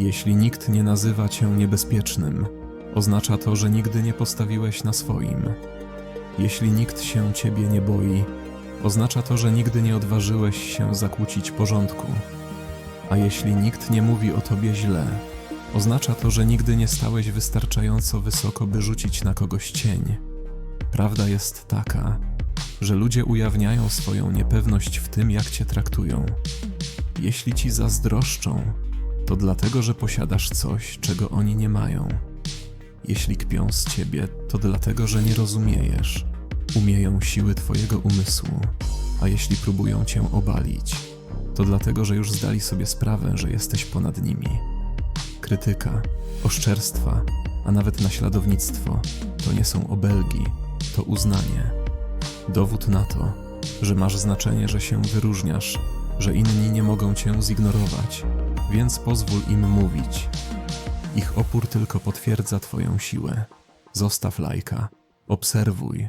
Jeśli nikt nie nazywa cię niebezpiecznym, oznacza to, że nigdy nie postawiłeś na swoim. Jeśli nikt się ciebie nie boi, oznacza to, że nigdy nie odważyłeś się zakłócić porządku. A jeśli nikt nie mówi o tobie źle, oznacza to, że nigdy nie stałeś wystarczająco wysoko, by rzucić na kogoś cień. Prawda jest taka, że ludzie ujawniają swoją niepewność w tym, jak cię traktują. Jeśli ci zazdroszczą, to dlatego, że posiadasz coś, czego oni nie mają. Jeśli kpią z ciebie, to dlatego, że nie rozumiejesz. Umieją siły twojego umysłu, a jeśli próbują cię obalić, to dlatego, że już zdali sobie sprawę, że jesteś ponad nimi. Krytyka, oszczerstwa, a nawet naśladownictwo to nie są obelgi, to uznanie. Dowód na to, że masz znaczenie, że się wyróżniasz, że inni nie mogą cię zignorować, więc pozwól im mówić. Ich opór tylko potwierdza Twoją siłę. Zostaw lajka, obserwuj,